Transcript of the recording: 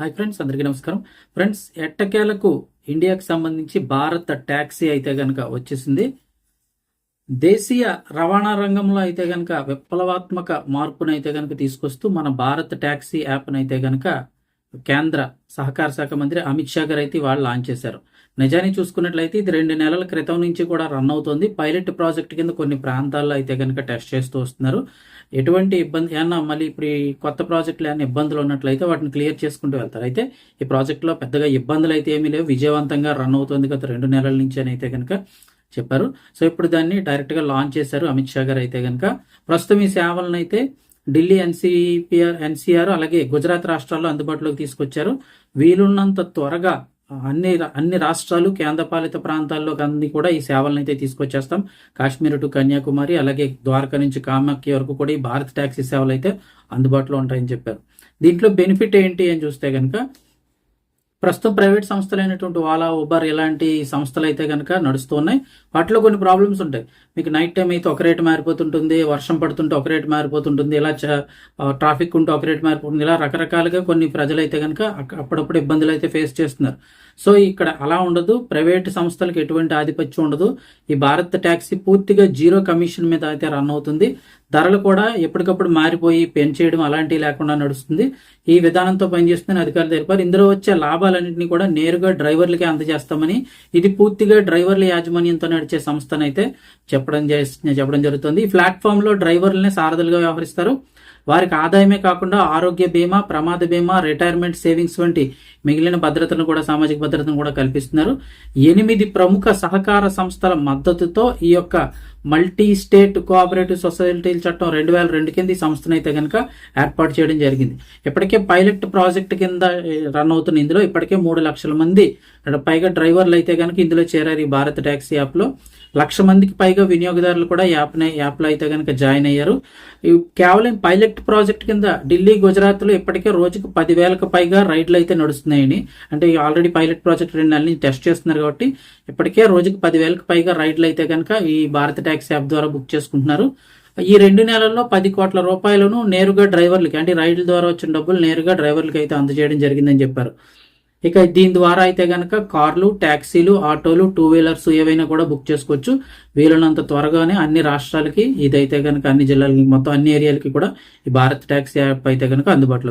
Hi friends అందరికీ నమస్కారం. Friends ఎట్టకేలకు ఇండియాకు సంబంధించి భారత ట్యాక్సీ అయితే కనుక వచ్చేసింది. దేశీయ రవాణా రంగంలో అయితే కనుక విప్లవాత్మక మార్పునైతే కనుక తీసుకొస్తూ మన భారత ట్యాక్సీ యాప్ను అయితే కనుక కేంద్ర సహకార శాఖ మంత్రి అమిత్ షా గారు అయితే వాళ్ళు లాంచ్ చేశారు. నిజాన్ని చూసుకున్నట్లయితే ఇది రెండు నెలల క్రితం నుంచి కూడా రన్ అవుతుంది. పైలట్ ప్రాజెక్ట్ కింద కొన్ని ప్రాంతాల్లో అయితే కనుక టెస్ట్ చేస్తూ వస్తున్నారు. ఎటువంటి ఇబ్బంది ఏమన్నా మళ్ళీ ఇప్పుడు ఈ కొత్త ప్రాజెక్టులు ఏమైనా ఇబ్బందులు ఉన్నట్లయితే వాటిని క్లియర్ చేసుకుంటూ వెళ్తారు. అయితే ఈ ప్రాజెక్టులో పెద్దగా ఇబ్బందులు అయితే ఏమీ లేవు. విజయవంతంగా రన్ అవుతుంది గత రెండు నెలల నుంచి అని అయితే కనుక చెప్పారు. సో ఇప్పుడు దాన్ని డైరెక్ట్గా లాంచ్ చేశారు అమిత్ షా గారు అయితే కనుక ప్రస్తుతం ఈ సేవలను అయితే ఢిల్లీ ఎన్సీపీఆర్ ఎన్సీఆర్ అలాగే గుజరాత్ రాష్ట్రాల్లో అందుబాటులోకి తీసుకొచ్చారు. వీలున్నంత త్వరగా అన్ని అన్ని రాష్ట్రాలు కేంద్రపాలిత ప్రాంతాల్లో అన్ని కూడా ఈ సేవలను అయితే తీసుకొచ్చేస్తాం. కాశ్మీర్ టు కన్యాకుమారి అలాగే ద్వారకా నుంచి కామాఖ్య వరకు కూడా ఈ భారత్ ట్యాక్సీ సేవలు అయితే అందుబాటులో ఉంటాయని చెప్పారు. దీంట్లో బెనిఫిట్ ఏంటి అని చూస్తే కనుక ప్రస్తుతం ప్రైవేట్ సంస్థలైనటువంటి ఓలా ఉబర్ ఇలాంటి సంస్థలు అయితే కనుక నడుస్తున్నాయి వాటిలో కొన్ని ప్రాబ్లమ్స్ ఉంటాయి. మీకు నైట్ టైం అయితే ఒక రేటు మారిపోతుంటుంది వర్షం పడుతుంటే ఒక రేటు మారిపోతుంటుంది ఇలా ట్రాఫిక్ ఉంటే ఒక రేటు మారిపోతుంది ఇలా రకరకాలుగా కొన్ని ప్రజలు అయితే కనుక అప్పుడప్పుడు ఇబ్బందులు అయితే ఫేస్ చేస్తున్నారు. సో ఇక్కడ అలా ఉండదు. ప్రైవేట్ సంస్థలకు ఎటువంటి ఆధిపత్యం ఉండదు. ఈ భారత్ ట్యాక్సీ పూర్తిగా జీరో కమిషన్ మీద అయితే రన్ అవుతుంది. ధరలు కూడా ఎప్పటికప్పుడు మారిపోయి పెంచేయడం అలాంటివి లేకుండా నడుస్తుంది. ఈ విధానంతో పనిచేస్తున్న అధికారులు తెలిపారు. ఇందులో వచ్చే లాభాలు లాభాలన్నింటినీ కూడా నేరుగా డ్రైవర్లకే అందజేస్తామని ఇది పూర్తిగా డ్రైవర్ల యాజమాన్యంతో నడిచే సంస్థనైతే చెప్పడం చెప్పడం జరుగుతుంది. ఈ ప్లాట్ఫామ్లో డ్రైవర్లనే సారథులుగా వ్యవహరిస్తారు. వారికి ఆదాయమే కాకుండా ఆరోగ్య బీమా ప్రమాద బీమా రిటైర్మెంట్ సేవింగ్స్ వంటి మిగిలిన భద్రతను కూడా సామాజిక భద్రతను కూడా కల్పిస్తున్నారు. ఎనిమిది ప్రముఖ సహకార సంస్థల మద్దతుతో ఈ యొక్క మల్టీ స్టేట్ కోఆపరేటివ్ సొసైటీల చట్టం రెండు వేల రెండు కింద ఈ సంస్థను అయితే కనుక ఏర్పాటు చేయడం జరిగింది. ఇప్పటికే పైలట్ ప్రాజెక్ట్ కింద రన్ అవుతున్న ఇందులో ఇప్పటికే మూడు లక్షల మంది పైగా డ్రైవర్లు అయితే కనుక ఇందులో చేరారు ఈ భారత్ ట్యాక్సీ యాప్లో. లక్ష మందికి పైగా వినియోగదారులు కూడా యాప్ని యాప్లో అయితే కనుక జాయిన్ అయ్యారు. కేవలం పైలట్ ప్రాజెక్ట్ కింద ఢిల్లీ గుజరాత్లో ఇప్పటికే రోజుకు పదివేలకు పైగా రైడ్లు అయితే నడుస్తున్నాయని అంటే ఆల్రెడీ పైలట్ ప్రాజెక్ట్ రెండు నెలల నుంచి టెస్ట్ చేస్తున్నారు కాబట్టి ఇప్పటికే రోజుకు పదివేలకు పైగా రైడ్లు అయితే కనుక ఈ భారత ట్యాక్సీ యాప్ ద్వారా బుక్ చేసుకుంటున్నారు. ఈ రెండు నెలల్లో పది కోట్ల రూపాయలను నేరుగా డ్రైవర్లకి అంటే రైడ్ల ద్వారా వచ్చిన డబ్బులు నేరుగా డ్రైవర్లకి అయితే అందజేయడం జరిగిందని చెప్పారు. ఇక దీని ద్వారా అయితే కనుక కార్లు ట్యాక్సీలు ఆటోలు టూ వీలర్స్ ఏవైనా కూడా బుక్ చేసుకోవచ్చు. వీలున్నంత త్వరగానే అన్ని రాష్ట్రాలకి ఇదైతే కనుక అన్ని జిల్లాలకి మొత్తం అన్ని ఏరియాలకి కూడా ఈ భారత్ ట్యాక్సీ యాప్ అయితే కనుక అందుబాటులో